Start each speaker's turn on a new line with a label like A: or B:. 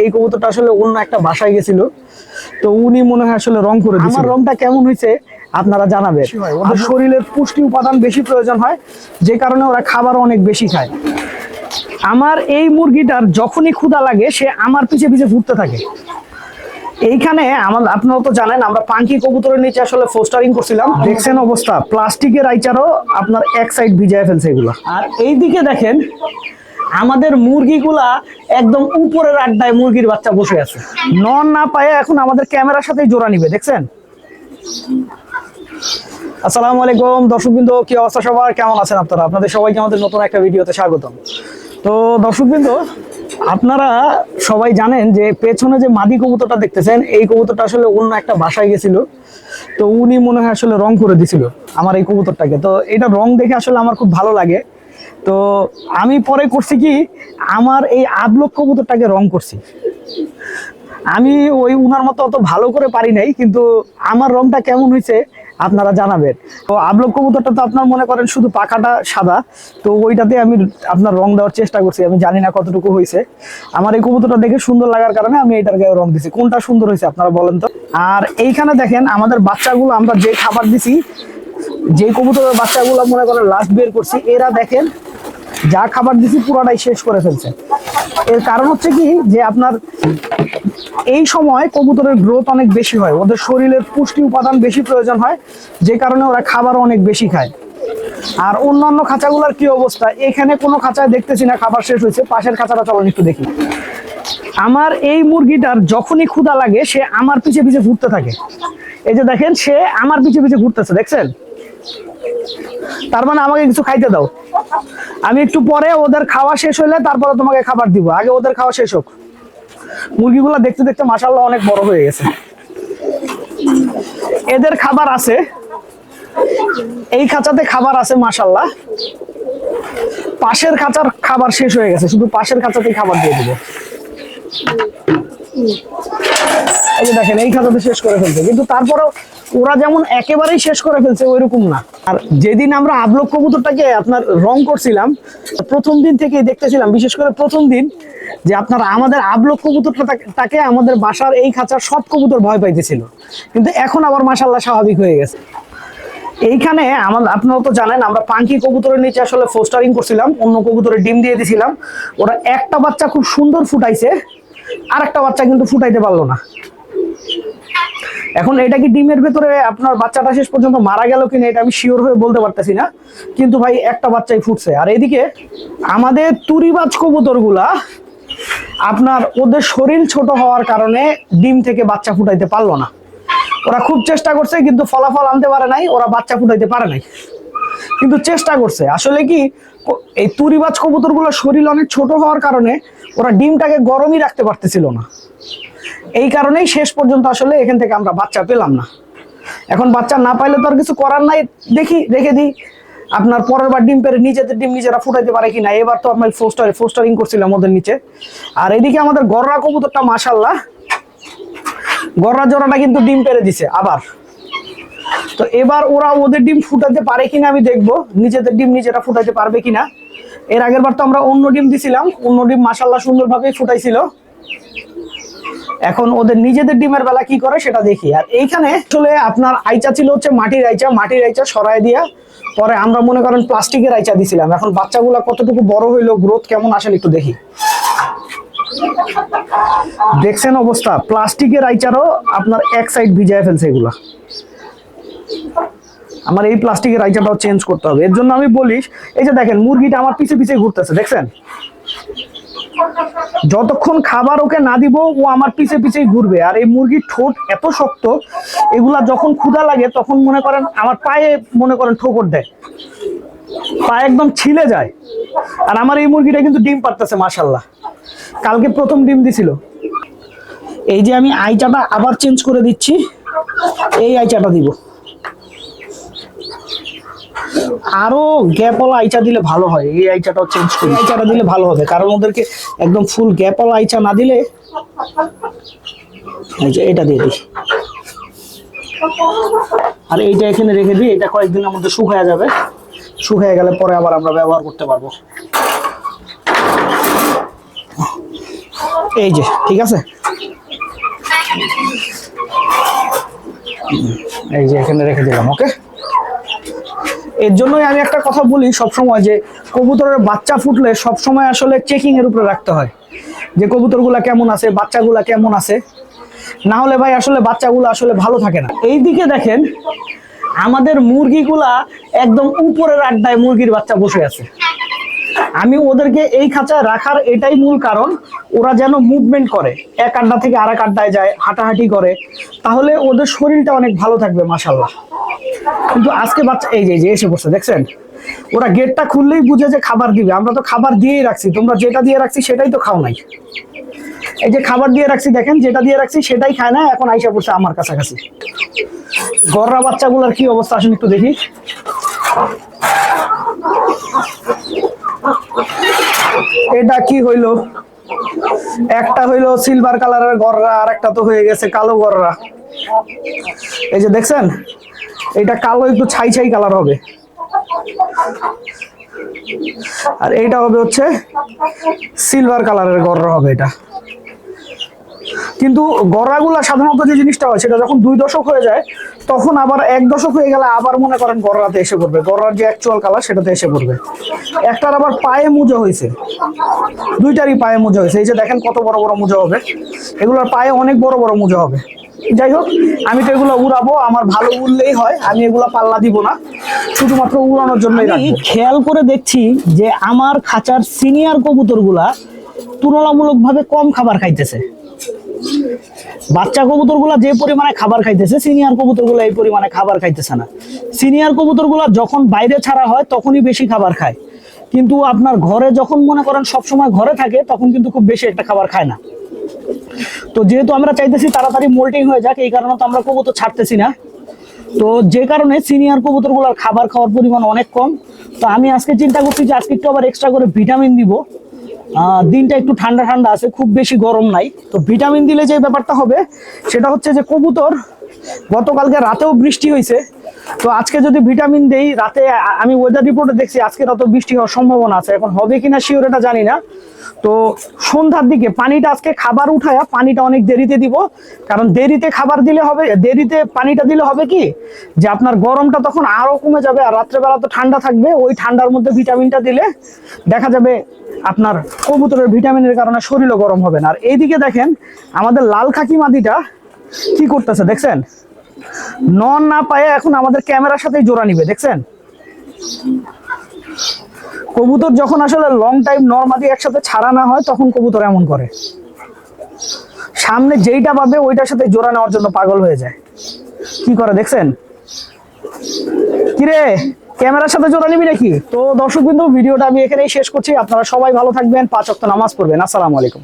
A: এই কবুতরটা আসলে অন্য একটা বাসায় গেছিল। তো উনি মনে হয় আসলে রং করে আমার রংটা কেমন হয়েছে আপনারা জানাবেন। ওদের শরীরের পুষ্টি উপাদান বেশি প্রয়োজন হয় যে কারণে ওরা খাবার অনেক বেশি খায়। আমার এই মুরগিটার যখনই ক্ষুধা লাগে সে আমার পিছে পিছে ঘুরতে থাকে। এইখানে আমার আপনারা তো জানেন আমরা পাঙ্কি কবুতরের নিচে আসলে ফোস্টারিং করছিলাম। দেখছেন অবস্থা প্লাস্টিকের আইচারও আপনার এক সাইড ভিজায় ফেলছে এগুলো। আর এইদিকে দেখেন আমাদের মুরগিগুলা একদম উপরের আড্ডায় মুরগির বাচ্চা বসে আছে। নন না পায়ে এখন আমাদের ক্যামেরার সাথে জোড়া নিবে, দেখছেন? আসসালামু আলাইকুম, দর্শকবৃন্দ, কি অবস্থা সবার? কেমন আছেন আপনারা? আপনাদের সবাইকে আমাদের নতুন একটা ভিডিওতে স্বাগতম। তো দর্শকবৃন্দ, আপনারা সবাই জানেন যে পেছনে যে মাদি কবুতরটা দেখতেছেন, এই কবুতরটা আসলে অন্য একটা বাসায় গেছিল। তো উনি মনে হয় আসলে রং করে দিছিল আমার এই কবুতরটাকে। তো এটা রং দেখে আসলে আমার খুব ভালো লাগে। তো আমি পরে করছি কি, আমার এই আবলক কবুতরটাকে রং করছি। আমি ওই উনার মতো অত ভালো করে পারি নাই, কিন্তু আমার রংটা কেমন হয়েছে আপনারা জানাবেন। তো আবলক কবুতরটা তো আপনার মনে করেন শুধু পাখাটা সাদা, তো ওইটাতে আমি আপনার রং দেওয়ার চেষ্টা করছি, আমি জানি না কতটুকু হয়েছে। আমার এই কবুতরটা দেখে সুন্দর লাগার কারণে আমি এটার গায়ে রং দিছি। কোনটা সুন্দর হয়েছে আপনারা বলেন তো? আর এইখানে দেখেন, আমাদের বাচ্চাগুলো আমরা যে খাবার দিছি যে কবুতরের বাচ্চাগুলো মনে করেন লাস্ট বের করছি, এরা দেখেন যা খাবার দিছি পুরাটাই শেষ করে ফেলছে। এর কারণ হচ্ছে কি, যে আপনার এই সময় কবুতরের গ্রোথ অনেক বেশি হয়, ওদের শরীরের পুষ্টি উপাদান বেশি প্রয়োজন হয়, যে কারণে ওরা খাবার অনেক বেশি খায়। আর অন্যান্য খাঁচাগুলোর কি অবস্থা, এখানে কোনো খাঁচায় দেখতেছি না, খাবার শেষ হয়েছে, পাশের খাঁচাটা চলন একটু দেখি। আমার এই মুরগিটার যখনই ক্ষুধা লাগে, সে আমার পিছে পিছে ঘুরতে থাকে। এই যে দেখেন, সে আমার পিছে পিছে ঘুরতেছে, দেখছেন? তার মানে আমাকে কিছু খাইতে দাও। আমি একটু পরে ওদের খাওয়া শেষ হইলে তারপরে তোমাকে খাবার দিব। আগে ওদের খাওয়া শেষ হোক। মুরগিগুলো দেখতে দেখতে মাসাল্লাহ অনেক বড় হয়ে গেছে। এদের খাবার আছে। এই খাঁচাতে খাবার আছে মাসাল্লাহ পাশের খাঁচার খাবার শেষ হয়ে গেছে। শুধু পাশের খাঁচাতেই খাবার দিয়ে দিব। এই যে দেখেন, এই খাঁচাতে শেষ করে ফেলছে। কিন্তু তারপরেও ওরা যেমন একেবারেই শেষ করে ফেলছে, ওইরকম না। আর যেদিন আমরা আবলক কবুতরটাকে আপনার রং করছিলাম, প্রথম দিন থেকে দেখতেছিলাম, বিশেষ করে প্রথম দিন, যে আপনার আমাদের আবলক কবুতরটা তাকে আমাদের বাসার এই খাঁচার সব কবুতর ভয় পাইতেছিল। কিন্তু এখন আবার মাসাল্লাহ স্বাভাবিক হয়ে গেছে। এইখানে আমার আপনারা তো জানেন, আমরা পাঙ্কি কবুতরের নিচে আসলে ফোস্টারিং করছিলাম, অন্য কবুতরের ডিম দিয়ে দিছিলাম। ওরা একটা বাচ্চা খুব সুন্দর ফুটাইছে আর একটা বাচ্চা কিন্তু ফুটাইতে পারল না। এখন এটা কি ডিমের ভেতরে আপনার বাচ্চাটা শেষ পর্যন্ত মারা গেল কিনা এটা আমি শিওর হয়ে বলতে পারতেছি না। কিন্তু ভাই, একটা বাচ্চাই ফুটছে। আর এদিকে আমাদের তুরিবাজ কবুতরগুলা আপনার ওদের শরীর ছোট হওয়ার কারণে ডিম থেকে বাচ্চা ফুটাইতে পারল না। ওরা খুব চেষ্টা করছে, কিন্তু ফলাফল আনতে পারে নাই, ওরা বাচ্চা ফুটাইতে পারে নাই। কিন্তু চেষ্টা করছে। আসলে কি এই তুরিবাজ কবুতরগুলোর শরীর অনেক ছোট হওয়ার কারণে ওরা ডিমটাকে গরমই রাখতে পারতেছিল না। এই কারণেই শেষ পর্যন্ত আসলে এখান থেকে আমরা বাচ্চা পেলাম না। এখন বাচ্চা না পাইলে তো আর কিছু করার নাই। দেখি, রেখে দিই। আপনার পরের বার ডিম পেরে নিজেদের ডিম নিজেরা ফুটাইতে পারে কিনা, এবার তো আমি ফোস্টার ফোস্টারিং করছিলাম ওদের নিচে। আর এদিকে আমাদের গররা কবুতরটা মাসাল্লাহ গররা জোড়াটা কিন্তু ডিম পেরে দিছে, আবার। তো এবার ওরা ওদের ডিম ফুটাতে পারে কিনা আমি দেখব, নিজেদের ডিম নিজেরা ফুটাইতে পারবে কিনা। এর আগের বার তো আমরা অন্য ডিম দিছিলাম, অন্য ডিম মাসাল্লাহ সুন্দরভাবেই ফুটাইছিল। এখন ওদের নিজেদের ডিমের বেলা কি করে সেটা দেখি। আর এইখানে আসলে আপনার আইচা ছিল হচ্ছে মাটির আইচা মাটির আইচা সরাই দিয়া পরে আমরা মনে করেন প্লাস্টিকের আইচা দিছিলাম। এখন বাচ্চাগুলা কতটুকু বড় হইল গ্রোথ কেমন আসলে একটু দেখি। দেখছেন অবস্থা, প্লাস্টিকের আইচারও আপনার এক সাইড ভিজায় ফেলছে এগুলা। আমার এই প্লাস্টিকের আইচাটাও চেঞ্জ করতে হবে। এর জন্য আমি বলিস, এই যে দেখেন, মুরগিটা আমার পিছে পিছে ঘুরতেছে, দেখছেন? যতক্ষণ খাবার ওকে না দিব, ও আমার পিছে পিছেই ঘুরবে। আর এই মুরগির ঠোঁট এত শক্ত, এগুলা যখন ক্ষুধা লাগে, তখন মনে করেন আমার পায়ে মনে করেন ঠোকর দেয়। পায়ে একদম ছিলে যায়। আর আমার এই মুরগিটা কিন্তু ডিম পারতেছে মাসাল্লাহ কালকে প্রথম ডিম দিছিল। এই যে আমি আইচাটা আবার চেঞ্জ করে দিচ্ছি, এই আইচাটা দিব। আরও গ্যাপওয়ালা আইচা দিলে ভালো হয়। এই আইচাটাও চেঞ্জ করি। আইচাটা দিলে ভালো হবে। কারণ ওদেরকে একদম ফুল গ্যাপওয়ালা আইচা না দিলে এটা দিয়ে দিই। আর এইটা এখানে রেখে দিই। এটা কয়েকদিনের মধ্যে শুকায়া যাবে। শুকিয়ে গেলে পরে আবার আমরা ব্যবহার করতে পারব। এই যে, ঠিক আছে? এই যে এখানে রেখে দিলাম ওকে এর জন্যই আমি একটা কথা বলি সবসময় যে কবুতরের বাচ্চা ফুটলে সবসময় আসলে চেকিং এর উপরে রাখতে হয় যে কবুতরগুলা কেমন আছে, বাচ্চাগুলা কেমন আছে। না হলে ভাই আসলে বাচ্চাগুলো আসলে ভালো থাকে না। এই দিকে দেখেন, আমাদের মুরগিগুলা একদম উপরের আড্ডায় মুরগির বাচ্চা বসে আছে। আমি ওদেরকে এই খাঁচায় রাখার এটাই মূল কারণ। ওরা যেন মুভমেন্ট করে। এক আড্ডা থেকে আরেক আড্ডায় যায়, হাঁটাহাঁটি করে। তাহলে ওদের শরীরটা অনেক ভালো থাকবে মাসাল্লাহ কিন্তু আজকে বাচ্চা এই যে এসে বসে দেখছেন? ওরা গেটটা খুললেই বুঝে যে খাবার দিবে। আমরা তো খাবার দিয়েই রাখছি। তোমরা যেটা দিয়ে রাখছি সেটাই তো খাও নাই। এই যে খাবার দিয়ে রাখছি, দেখেন, যেটা দিয়ে রাখছি সেটাই খায় না, এখন আইসা পড়ছে আমার কাছাকাছি। গররা বাচ্চাগুলোর কি অবস্থা? আসুন একটু দেখি। এটা কি হইল? একটা হইল সিলভার কালারের গররা, আর একটা তো হয়ে গেছে কালো গররা। এই যে দেখছেন? এটা কালো একটু ছাই ছাই কালার হবে। আর এইটা হবে হচ্ছে সিলভার কালারের গররা হবে এটা। কিন্তু গড়াগুলা সাধারণত যে জিনিসটা হয়, সেটা যখন দুই দশক হয়ে যায় তখন আবার এক দশক হয়ে গেলে আবার মনে করেন গড়াতে এসে পড়বে। গড়ার যে অ্যাকচুয়াল কালার সেটাতে এসে পড়বে। একটার আবার পায়ে মুজো হয়েছে। দুইটারই পায়ে মুজো হয়েছে। এই যে দেখেন কত বড় বড় মুজো হবে। এগুলোর পায়ে অনেক বড় বড় মুজো হবে। যাই হোক আমি তো এগুলো উড়াবো। আমার ভালো উড়লেই হয়। আমি এগুলো পাল্লা দিব না। শুধুমাত্র উড়ানোর জন্যই রাখব। খেয়াল করে দেখছি যে আমার খাঁচার সিনিয়র কবুতরগুলা তুলনামূলকভাবে কম খাবার খাইতেছে। বাচ্চা কবুতরগুলা যে পরিমাণে খাবার খাইতেছে, সিনিয়র কবুতরগুলো এই পরিমাণে খাবার খাইতেছে না। সিনিয়র কবুতরগুলা যখন বাইরে ছাড়া হয়, তখনই বেশি খাবার খায়। কিন্তু আপনার ঘরে যখন মনে করেন সব সময় ঘরে থাকে, তখন কিন্তু খুব বেশি একটা খাবার খায় না। তো যেহেতু আমরা চাইতেছি তাড়াতাড়ি মোল্টিং হয়ে যাক, এই কারণে তো আমরা কবুতর ছাড়তেছি না। তো যে কারণে সিনিয়র কবুতরগুলোর খাবার খাওয়ার পরিমাণ অনেক কম। তো আমি আজকে চিন্তা করছি যে আজকে একটু আবার এক্সট্রা করে ভিটামিন দিব। দিনটা একটু ঠান্ডা ঠান্ডা আছে, খুব বেশি গরম নাই। তো ভিটামিন দিলে যে ব্যাপারটা হবে, সেটা হচ্ছে যে কবুতর, গতকালকে রাতেও বৃষ্টি হয়েছে। তো আজকে যদি ভিটামিন দেই, রাতে আমি ওয়েদার রিপোর্টে দেখছি, আজকে রাতেও বৃষ্টি হওয়ার সম্ভাবনা আছে। এখন হবে কিনা শিওর এটা জানি না। তো সন্ধ্যার দিকে পানিটা আজকে খাবার উঠায়া পানিটা অনেক দেরিতে দিব। কারণ দেরিতে খাবার দিলে হবে, দেরিতে পানিটা দিলে হবে কি? যে আপনার গরমটা তখন আরও কমে যাবে আর রাত্রেবেলা তো ঠান্ডা থাকবে, ওই ঠান্ডার মধ্যে ভিটামিনটা দিলে দেখা যাবে আপনার কবুতরের ভিটামিনের কারণে শরীরও গরম হবে না। আর এইদিকে দেখেন আমাদের লাল খাকি মাদিটা কি করতেছে দেখছেন? নন না পায়ে এখন আমাদের ক্যামেরার সাথেই জোড়া নিবে, দেখছেন? কবুতর যখন আসলে লং টাইম নর্মালি একসাথে ছাড়া না হয়, তখন কবুতর এমন করে। সামনে যেইটা পাবে, ওইটার সাথে জোড়া নেওয়ার জন্য পাগল হয়ে যায়। কি করে, দেখছেন? কিরে, ক্যামেরার সাথে জোড়া নিবি নাকি? তো দর্শক বিন্দু, ভিডিওটা আমি এখানেই শেষ করছি। আপনারা সবাই ভালো থাকবেন, পাঁচ অক্ত নামাজ পড়বেন। আসসালামু আলাইকুম।